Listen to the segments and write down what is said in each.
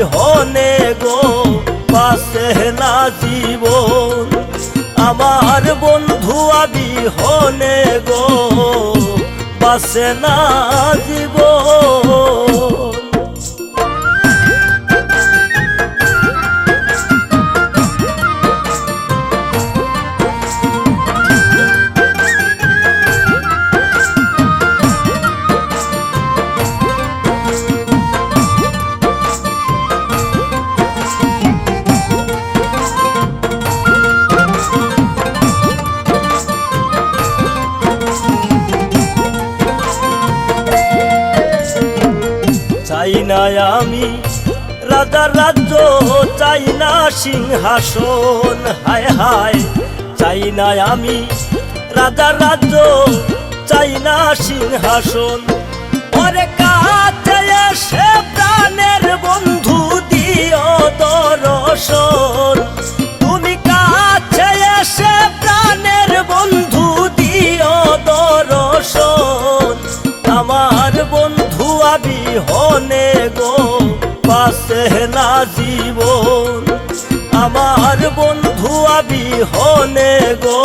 বিহনে গো পাশে না জীবন। আমার বন্ধু আবি হনে গো বাসে না জীবন। না আমি। রাজার রাজ্য চাই না সিংহাসন। হায় হায়, চাই না আমি। রাজার রাজ্য চাই না সিংহাসন। পরে কাছে সে প্রাণের বন্ধু দিও বন্ধু বিহনে গো পাশে না জীবন। আমার বন্ধু বিহনে গো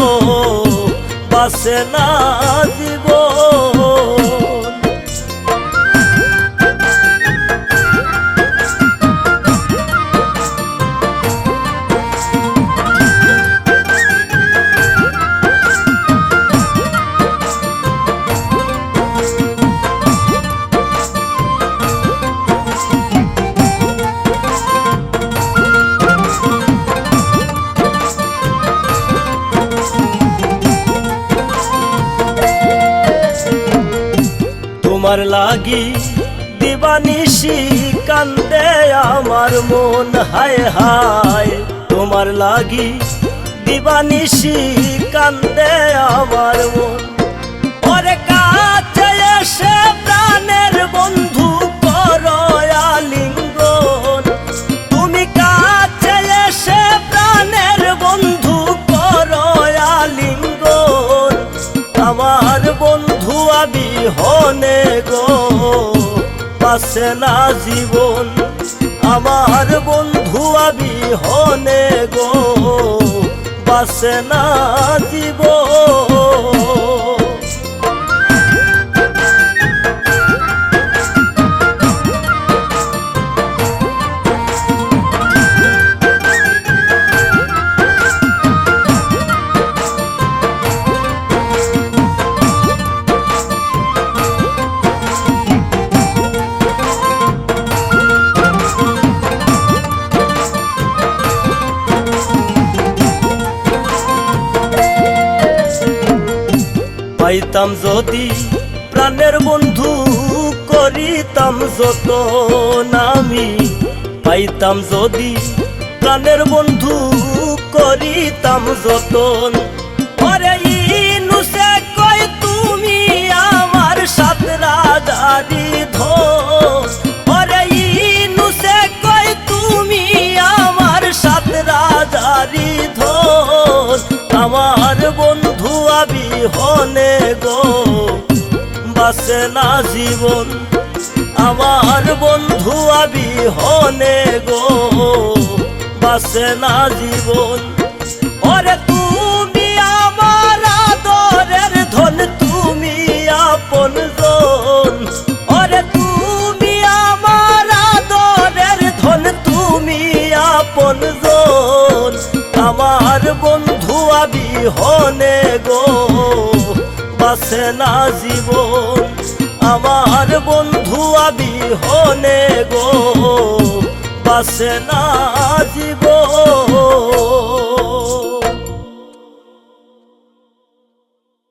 পাশে না জীবন। তোমার লাগি দিবানিশি কান্দে আমার মন, হায় হায়। তোমার লাগি দিবানিশি কান্দে আমার মন। ওরে কাছে এসে প্রাণের বন্ধু বন্ধু আলিঙ্গন। পাশে না জীবন। আমার বন্ধু আবি হনে গো বাসে না জীবন। পাইতাম যদি, প্রাণের বন্ধু করিতাম যত নামি পাইতাম যদি, প্রাণের বন্ধু করিতাম যতন। তুমি আমার তুমি আমার আমার বন্ধু বিহনে গো বাসে না জীবন? আমার বন্ধু আবি হনে গো। বাসে না জীবন। ওরে তুমি আমার আদরের ধন, তুমি আপন জন। ওরে তুমি আমার আদরের ধন, তুমি আপন জন। আমার বন্ধু আবি হনে গো। বাসে না জীবন। আমার বন্ধু আবি হনে গো বাসে না জীব